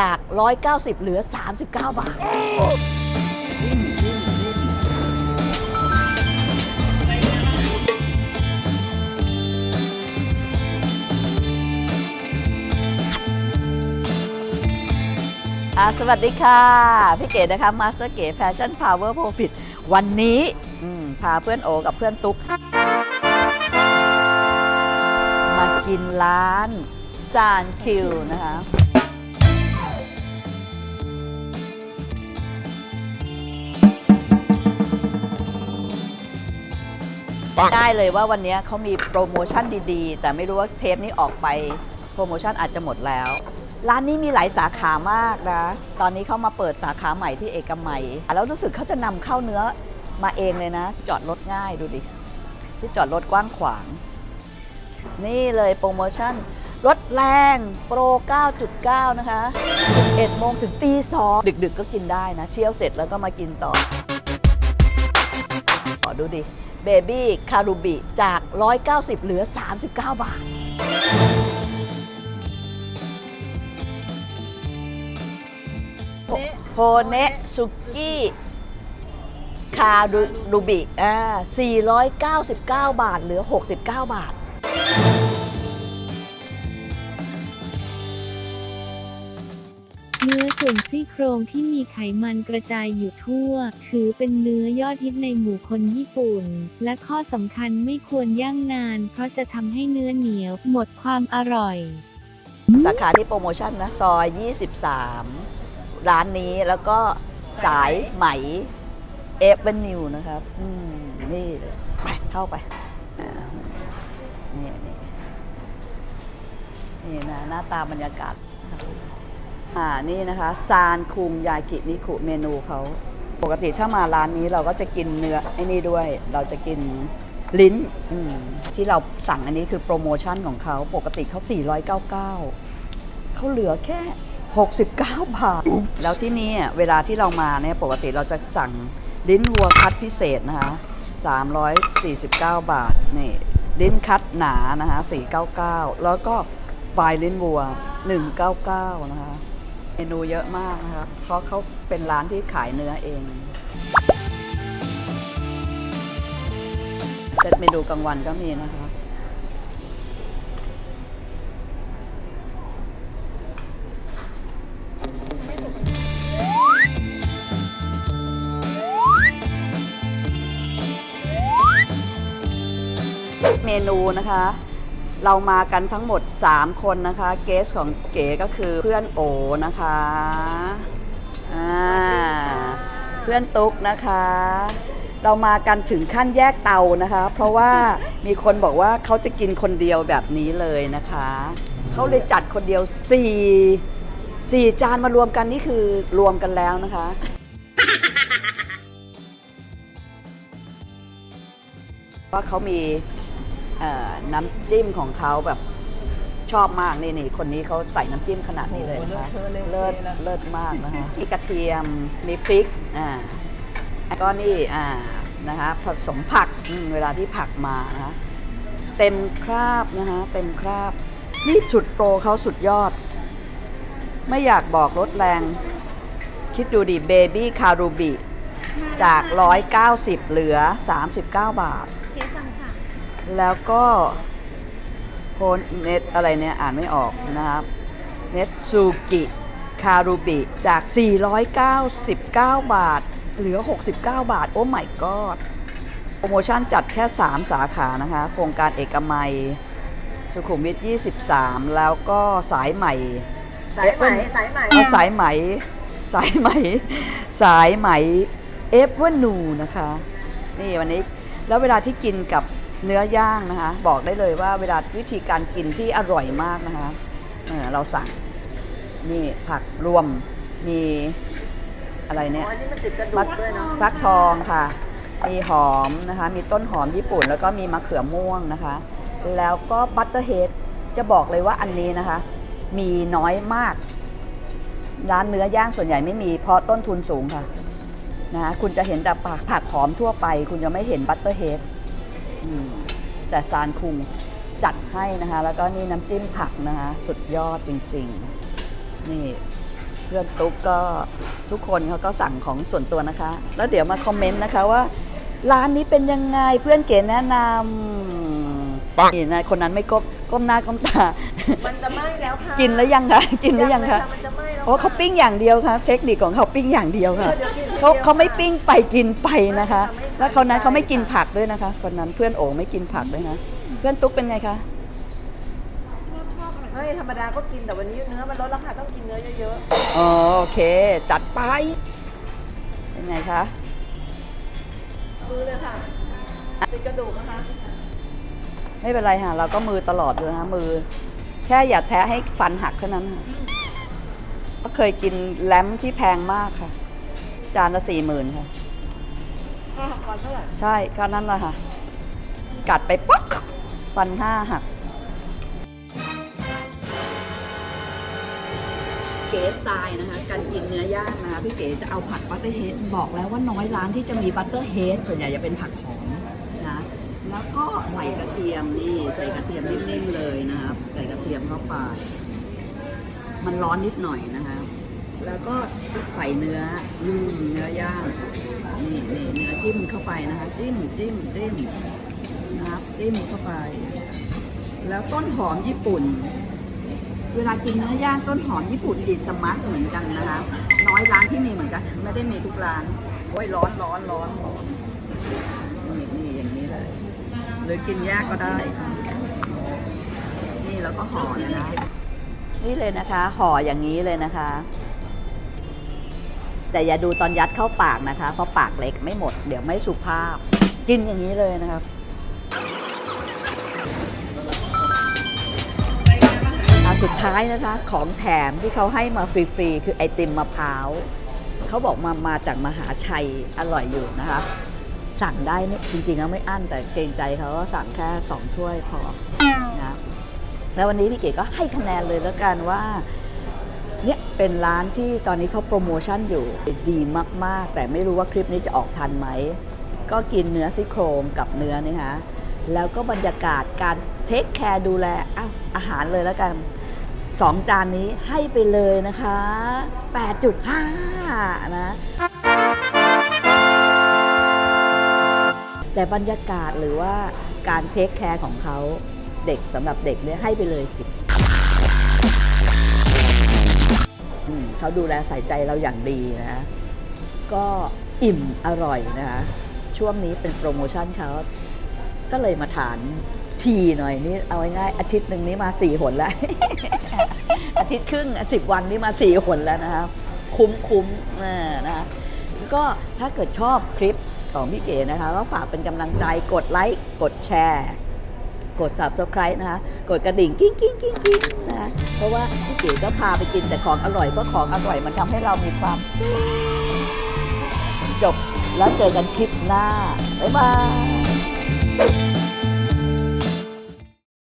จาก 190 เหลือ 39 บาท อ่าสวัสดีค่ะ พี่เก๋นะคะมาสเตอร์เก๋แฟชั่นพาวเวอร์โปรฟิตวันนี้อืมพาเพื่อนโอกับเพื่อนตุ๊ก มากินร้านจานคิวนะคะ ได้เลยว่าวันนี้เขามีโปรโมชั่นดีๆ แต่ไม่รู้ว่าเทปนี้ออกไปโปรโมชั่นอาจจะหมดแล้ว ร้านนี้มีหลายสาขามากนะ ตอนนี้เขามาเปิดสาขาใหม่ที่เอกมัย แล้วรู้สึกเขาจะนำเข้าเนื้อมาเองเลยนะ จอดรถง่ายดูดิ ที่จอดรถกว้างขวาง นี่เลยโปรโมชั่นรถแรงโปร 9.9 นะคะ11โมงถึงตี2ดึกๆก็กินได้นะ เที่ยวเสร็จแล้วก็มากินต่อ อดูดิเบบี้คารูบิจาก 190 เหลือ 39 บาท โฮเนะซุกี้คารูบิอ่า499 บาท เหลือ 69 บาท เนื้อส่วนซี่โครงที่มีไขมันกระจายอยู่ทั่ว ถือเป็นเนื้อยอดฮิตในหมู่คนญี่ปุ่น และข้อสำคัญไม่ควรย่างนาน เพราะจะทำให้เนื้อเหนียว หมดความอร่อย สาขาที่โปรโมชั่นนะซอย 23 ร้านนี้แล้วก็สายไหมเอฟเวนิวนะครับ อืม นี่เลยไปเข้าไปอ่านี่นี่นี่นะหน้าตาบรรยากาศ อ่านี่นะคะซานคุงยากินิคุเมนูเขาปกติถ้ามาร้านนี้เราก็จะกินเนื้อไอ้นี่ด้วย เราจะกินลิ้นอืมที่เราสั่งอันนี้คือโปรโมชั่นของเขาปกติเขา 499 เขาเหลือแค่ 69 บาท แล้วที่นี่อะเวลาที่เรามาเนี่ยปกติเราจะสั่งลิ้นวัวคัดพิเศษนะคะ349 บาทนี่ลิ้นคัดหนานะคะ499 แล้วก็ปลายลิ้นวัว 199 นะคะ เมนูเยอะมากนะคะเพราะเขาเป็นร้านที่ขายเนื้อเอง เซตเมนูกลางวันก็มีนะคะเมนูนะคะ เรามากันทั้งหมด 3 คนนะคะเกสของเก๋ก็คือเพื่อนโอนะคะอ่าเพื่อนตุ๊กนะคะ เรามากันถึงขั้นแยกเตานะคะ เพราะว่ามีคนบอกว่าเขาจะกินคนเดียวแบบนี้เลยนะคะเขาเลยจัดคนเดียว4 4จานมารวมกันนี่คือรวมกันแล้วนะคะ ว่าเขามี เอ่อน้ำจิ้มของเขาแบบชอบมากนี่นี่คนนี้เขาใส่น้ำจิ้มขนาดนี้เลยนะคะเลิศเลิศมากนะคะมีกระเทียมมีพริกอ่าแล้วก็นี่อ่านะคะผสมผักอืมเวลาที่ผักมานะคะเต็มคราบนะคะเต็มคราบนี่สุดโปรเขาสุดยอด ไม่อยากบอกรถแรง คิดดูดิเบบี้คารูบิ จาก 190 เหลือ 39 บาท แล้วก็โพนเน็ตอะไรเนี่ยอ่านไม่ออกนะครับเนสซูกิคารูบิจาก 499 บาท เหลือ 69 บาท โอ้ my god โปรโมชั่นจัดแค่ 3 สาขานะคะ โครงการเอกมัย สุขุมวิท 23 แล้วก็สายใหม่ สายไหมสายไหมเอาสายไหม สายไหม สายไหม เอฟเวอร์นูนะคะ นี่วันนี้ แล้วเวลาที่กินกับ เนื้อย่างนะคะ บอกได้เลยว่าเวลาวิธีการกินที่อร่อยมากนะคะเออเราสั่งนี่ผักรวมมีอะไรอ๋เนี่ยอนี่มันติดกระดูฟักด้วยเนาะฟักทองค่ะ มีหอมนะคะ มีต้นหอมญี่ปุ่น แล้วก็มีมะเขือม่วงนะคะ แล้วก็บัตเตอร์เฮดจะบอกเลยว่าอันนี้นะคะ มีน้อยมาก ร้านเนื้อย่างส่วนใหญ่ไม่มีเพราะต้นทุนสูงค่ะนะคะคุณจะเห็นแต่ผักผักหอมทั่วไป คุณจะไม่เห็นบัตเตอร์เฮดอืม แต่ซานคุงจัดให้นะคะ แล้วก็นี่น้ำจิ้มผักนะคะ สุดยอดจริง ๆ นี่พื่อนตุ๊กก็ทุกคนเขาก็สั่งของส่วนตัวนะคะ แล้วเดี๋ยวมาคอมเมนต์นะคะว่า ร้านนี้เป็นยังไงเพื่อนเก๋แนะนำนี่นะคนนั้นไม่ก้มก้มหน้าก้มตา มันจะไหม้แล้วค่ะกินแล้วยังคะกินแล้วยังคะมันจะไหม้แล้วโอ้เขาปิ้งอย่างเดียวค่ะเทคนิคของเขาปิ้งอย่างเดียวค่ะเดี๋ยวกินเขาเดียวเขาไม่ค่ะปิ้งไปกินไปนะคะไม่ค่ะไม่ แล้วคนนั้นไม่เขาไม่กินค่ะผักด้วยนะคะ คนนั้นเพื่อนโอ๋ไม่กินผักด้วยนะเพื่อนตุ๊กเป็นไงคะไม่ธรรมดาก็กินแต่วันนี้เนื้อมันลดราคาต้องกินเนื้อเยอะอ๋อโอเค จัดไป เป็นไงคะๆมือเลยค่ะติดกระดูกนะคะ ไม่เป็นไรค่ะ เราก็มือตลอดเลยนะมือ แค่อย่าแทะให้ฟันหักเท่านั้นค่ะก็เคยกินแลมที่แพงมากค่ะ จานละสี่หมื่นค่ะ ค่าหักก่อนเท่าไหร่ใช่ก็นั่นแหละค่ะ กัดไปป๊อกฟันห้าหักเก๋สไตล์นะคะการกินเนื้อย่างนะคะพี่เก๋จะเอาผัดบัตเตอร์เฮดบอกแล้วว่าน้อยร้านที่จะมีบัตเตอร์เฮดส่วนใหญ่จะเป็นผักหอมนะแล้วก็ใส่กระเทียมนี่ใส่กระเทียมนิ่มๆเลยนะครับใส่กระเทียมเข้าไปมันร้อนนิดหน่อยนะคะ แล้วก็ใส่เนื้ออืมเนื้อย่างนี่นี่เนื้อจิ้ มเข้าไปนะคะ จิ้มจิ้มจิ้มนะครับจิ้มเข้าไป แล้วต้นหอมญี่ปุ่น เวลากินเนื้อย่างต้นหอมญี่ปุ่นดีสมาร์ทเหมือนกันนะคะ น้อยร้านที่มีเหมือนกัน ไม่ได้มีทุกร้านโอ้ยร้อนร้อนร้อนร้อนนี่นี่อย่างนี้เลยหรือกินยากก็ได้ นี่แล้วก็ห่อเลยนะนี่เลยนะคะห่ออย่างนี้เลยนะคะ แต่อย่าดูตอนยัดเข้าปากนะคะ เพราะปากเล็กไม่หมด เดี๋ยวไม่สุภาพ กินอย่างนี้เลยนะครับ อันสุดท้ายนะคะ ของแถมที่เขาให้มาฟรีๆ คือไอติมมะพร้าวเขาบอกมามาจากมหาชัยอร่อยอยู่นะคะ สั่งได้ไม่จริงๆแล้วไม่อั้นแต่เกรงใจเขาก็สั่งแค่สองถ้วยพอนะแล้ววันนี้พี่เก๋ก็ให้คะแนนเลยแล้วกันว่า เนี่ยเป็นร้านที่ตอนนี้เขาโปรโมชั่นอยู่ดีมากๆ แต่ไม่รู้ว่าคลิปนี้จะออกทันไหม ก็กินเนื้อซี่โครงกับเนื้อนี่คะแล้วก็บรรยากาศการเทคแคร์ดูแลอาอาหารเลยแล้วกันสองจานนี้ให้ไปเลยนะคะ 8.5 นะ แต่บรรยากาศหรือว่าการเทคแคร์ของเขาเด็กสำหรับเด็กเนี่ยให้ไปเลย10 เขาดูแลใส่ใจเราอย่างดีนะ ก็อิ่มอร่อยนะคะ ช่วงนี้เป็นโปรโมชั่นเขาก็เลยมาทานทีหน่อยนี่เอาง่ายๆอาทิตย์หนึ่งนี้มาสี่หนแล้ว อาทิตย์ครึ่งสิบวันนี้มาสี่หนแล้วนะคะ คุ้มคุ้มๆนะคะก็ถ้าเกิดชอบคลิปของพี่เก๋นะคะ ก็ฝากเป็นกำลังใจกดไลค์ กดแชร์ กด subscribe นะคะ กดกระดิ่งกิ้งกิ้งกิ้งกิ้งนะคะเพราะว่าพี่เก๋ก็พาไปกินแต่ของอร่อยเพราะของอร่อยมันทำให้เรามีความสุขจบแล้วเจอกันคลิปหน้า บ๊ายบาย